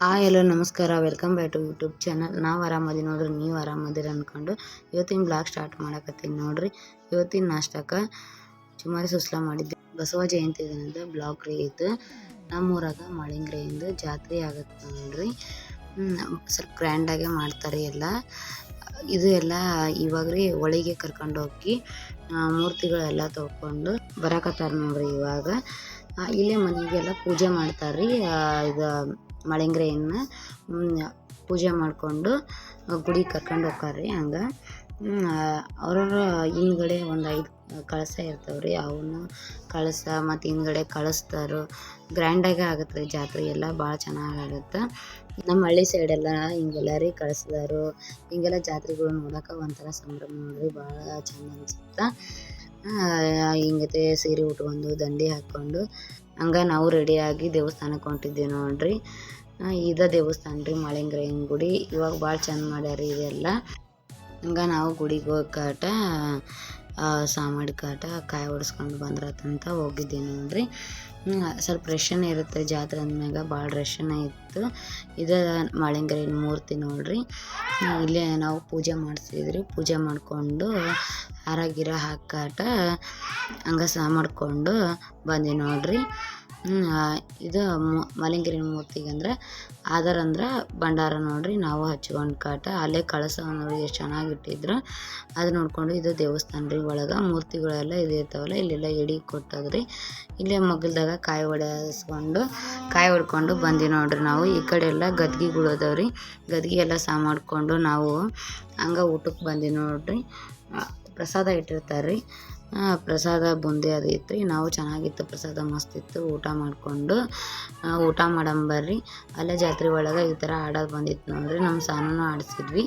Hi hello ನಮಸ್ಕಾರ. Welcome back to YouTube channel. ನಾವು ಆರಾಮದಿ ನೋಡ್ರಿ ನೀವು ಆರಾಮದಿರಿ ಅಂದ್ಕೊಂಡು ಇವತ್ತಿನ ಬ್ಲಾಗ್ ಸ್ಟಾರ್ಟ್ ಮಾಡಕತ್ತೀನಿ ನೋಡ್ರಿ. ಇವತ್ತಿನ ನಾಷ್ಟಕ್ಕೆ ಚುಮಾರಿ ಸುಸ್ಲಾ ಮಾಡಿದ್ದೆ. ಬಸವ ಜಯಂತಿ ದಿನದ ಬ್ಲಾಗ್ ರೀ ಇದು. ನಮ್ಮೂರಾಗ ಮಳಿಂಗ್ರೆಯಿಂದ ಜಾತ್ರೆ ಆಗತ್ತೆ ನೋಡ್ರಿ. ಸ್ವಲ್ಪ ಗ್ರ್ಯಾಂಡಾಗೆ ಮಾಡ್ತಾರೆ ಎಲ್ಲ. ಇದು ಎಲ್ಲ ಇವಾಗ ರೀ ಒಳಗೆ ಕರ್ಕೊಂಡು ಹೋಗಿ ಮೂರ್ತಿಗಳೆಲ್ಲ ತೊಗೊಂಡು ಬರಕತ್ತಾರ ನೋಡ್ರಿ ಇವಾಗ. ಆ, ಇಲ್ಲೇ ಮನೆಗೆಲ್ಲ ಪೂಜೆ ಮಾಡ್ತಾರೆ ರೀ ಇದು ಮಳೆಂಗ್ರೆಯನ್ನು ಪೂಜೆ ಮಾಡಿಕೊಂಡು ಗುಡಿಗೆ ಕರ್ಕೊಂಡು ಹೋಗ್ತಾರ್ರಿ ಹಂಗೆ. ಅವ್ರವ್ರ ಹಿಂದ್ಗಡೆ ಒಂದು ಐದು ಕಳಸ ಇರ್ತಾವೆ ರೀ ಅವನ್ನ ಕಳಸ ಮತ್ತು ಹಿಂದ್ಗಡೆ ಕಳಿಸ್ತಾರೋ. ಗ್ರ್ಯಾಂಡಾಗೆ ಆಗತ್ತೆ ರೀ ಜಾತ್ರೆ, ಎಲ್ಲ ಭಾಳ ಚೆನ್ನಾಗಿ ಆಗುತ್ತೆ. ನಮ್ಮ ಹಳ್ಳಿ ಸೈಡೆಲ್ಲ ಹಿಂಗೆಲ್ಲ ರೀ ಕಳಿಸ್ದಾರು. ಹಿಂಗೆಲ್ಲ ಜಾತ್ರೆಗಳು ನೋಡೋಕೆ ಒಂಥರ ಸಂಭ್ರಮ ನೋಡ್ರಿ, ಭಾಳ ಚೆಂದ ಅನಿಸುತ್ತೆ. ಹಿಂಗತೆ ಸೀರೆ ಉಟ್ಕೊಂಡು, ದಂಡಿ ಹಾಕ್ಕೊಂಡು ಹಂಗೆ ನಾವು ರೆಡಿಯಾಗಿ ದೇವಸ್ಥಾನಕ್ಕೆ ಹೊಂಟಿದ್ದೀವಿ ನೋಡ್ರಿ. ಇದ ದೇವಸ್ಥಾನ ರೀ ಮಳಿಂಗ್ರಯ್ಯನ ಗುಡಿ. ಇವಾಗ ಭಾಳ ಚೆಂದ ಮಾಡ್ಯಾರ ಇದೆಲ್ಲ. ಹಂಗೆ ನಾವು ಗುಡಿಗೆ ಹೋಗಾಟ ಸಾಮಾಡಿ ಕಾಟ, ಕಾಯಿ ಹೊಡ್ಸ್ಕೊಂಡು ಬಂದ್ರತಂತ ಹೋಗಿದ್ದೀನಿ ನೋಡ್ರಿ. ಸ್ವಲ್ಪ ರಶನೇ ಇರುತ್ತೆ ಜಾತ್ರೆ ಅಂದಮ್ಯಾಗ, ಭಾಳ ರಶನೇ ಇತ್ತು. ಇದು ಮಾಳಿಂಗರಿನ ಮೂರ್ತಿ ನೋಡ್ರಿ. ಇಲ್ಲೇ ನಾವು ಪೂಜೆ ಮಾಡಿಸಿದ್ರಿ. ಪೂಜೆ ಮಾಡಿಕೊಂಡು ಹಾರ ಗಿರ ಹಾಕಾಟ ಹಂಗೆ ಸಹ ಮಾಡಿಕೊಂಡು ನೋಡ್ರಿ. ಇದು ಮಲಂಗಿರಿ ಮೂರ್ತಿಗೆ ಅಂದ್ರೆ ಆಧಾರ ಅಂದ್ರೆ ಭಂಡಾರ ನೋಡ್ರಿ, ನಾವು ಹಚ್ಕೊಂಡು ಕಾಟ, ಅಲ್ಲೇ ಕಳಸ ನೋಡಿ ಎಷ್ಟು ಚೆನ್ನಾಗಿ ಇಟ್ಟಿದ್ರು. ಅದು ನೋಡ್ಕೊಂಡು ಇದು ದೇವಸ್ಥಾನ ರೀ ಒಳಗೆ, ಮೂರ್ತಿಗಳೆಲ್ಲ ಇದು ಇರ್ತಾವಲ್ಲ, ಇಲ್ಲೆಲ್ಲ ಎಡಿ ಕೊಟ್ಟದ್ರಿ. ಇಲ್ಲೇ ಮಗ್ಗಲ್ದಾಗ ಕಾಯಿ ಹೊಡೆಸ್ಕೊಂಡು ಕಾಯಿ ಹೊಡ್ಕೊಂಡು ಬಂದಿ ನೋಡ್ರಿ ನಾವು. ಈ ಕಡೆ ಎಲ್ಲ ಗದ್ಗಿಗಳು ಅದಾವ್ರಿ. ಗದ್ಗಿ ಎಲ್ಲ ಸಹ ಮಾಡ್ಕೊಂಡು ನಾವು ಹಂಗೆ ಊಟಕ್ಕೆ ಬಂದಿ ನೋಡ್ರಿ. ಪ್ರಸಾದ ಇಟ್ಟಿರ್ತಾರೆ ರೀ ಪ್ರಸಾದ ಬುಂದಿ ಅದು ಇತ್ತು. ನಾವು ಚೆನ್ನಾಗಿತ್ತು, ಪ್ರಸಾದ ಮಸ್ತ್ ಇತ್ತು ಊಟ ಮಾಡಿಕೊಂಡು ಊಟ ಮಾಡಂಬರ್ರಿ ಅಲ್ಲೇ ಜಾತ್ರೆ ಒಳಗೆ ಈ ಥರ ಆಡೋದು ಬಂದಿತ್ತು ನೋಡ್ರಿ. ನಮ್ಮ ಸಾನೂ ಆಡಿಸಿದ್ವಿ